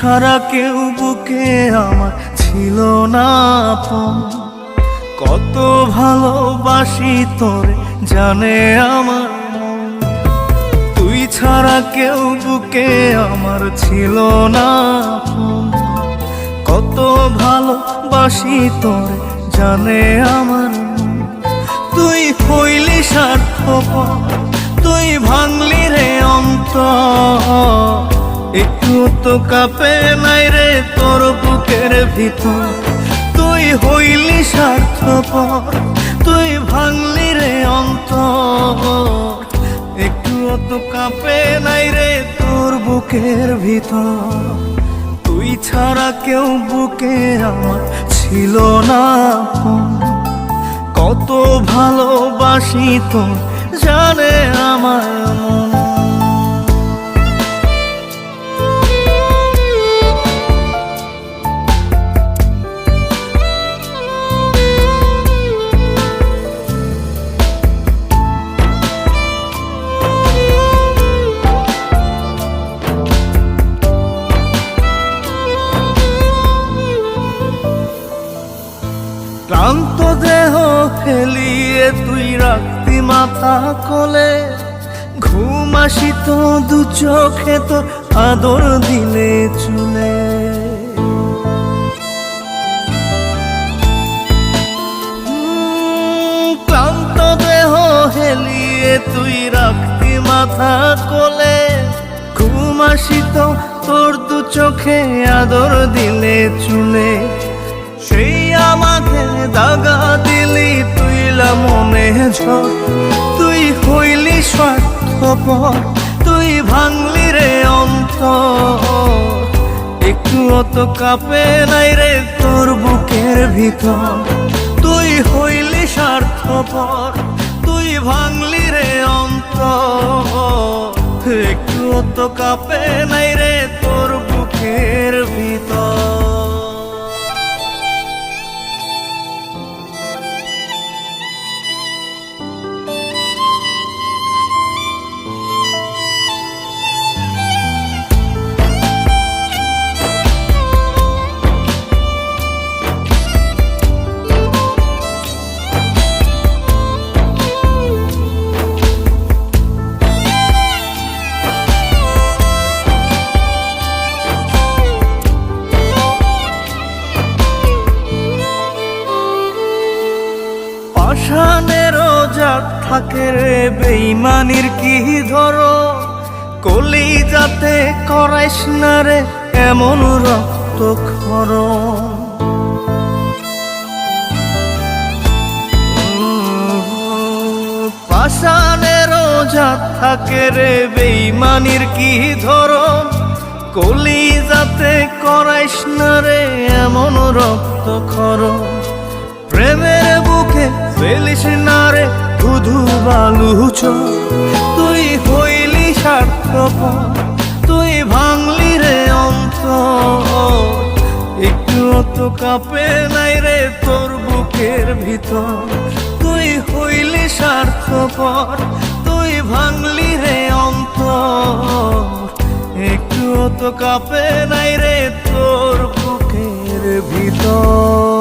ছাড়া কেউ বুকে আমার ছিল না আপন। কত ভালোবাসি তোরে, জানে আমার তুই ছাড়া কেউ বুকে আমার ছিল না কত ভালোবাসি তোরে, জানে আমার তুই হইলি স্বার্থপর তুই ভাঙলি রে অন্ত একটু তো কাপে নাই রে তোর বুকের ভিতর। তুই হইলি স্বার্থপর, তুই ভাঙলি রে অন্ত একটু তো কাপে নাই রে তোর বুকের ভিতর। তুই ছাড়া কেউ বুকে আমার ছিল না কত ভালোবাসি তো জানে আমার মন দেহ ফেলিয়ে তুই রাখতি মাথা কোলে। ঘুম আসিত দু চোখে তোর আদর দিলে চুলে। ক্লান্ত দেহ হেলিয়ে তুই রাখতি মাথা কোলে। ঘুম আসিত তোর দু চোখে আদর দিলে চুলে। আমাকে দাগা দিলি তুইলা মনে ঝড়। তুই হইলি স্বার্থপর, তুই ভাঙলি রে অন্ত একটু অত কাপে নাই রে তোর বুকের ভিতর। তুই হইলি স্বার্থপর, তুই ভাঙলি রে অন্ত একটু অত কাপে নাই রে তোর বুকের ভিতর। পাষাণের জাত থাকে রে বেইমানির কি ধরো? কলি যাতে করাইস না রে এমন রক্ত খর পাষাণের জাত থাকে রে বেইমানির কি ধরন কলি যাতে করাইস না রে এমন রক্ত খরণ ফেলিস না রে ধুধু বালু চোখ। তুই হইলি স্বার্থপর, তুই ভাঙলি রে অন্ত একটু তো কাপে নাই রে তোর বুকের ভিতর। তুই হইলি স্বার্থপর, তুই ভাঙলি রে অন্ত একটু তো কাপে নাই রে তোর বুকের ভিতর।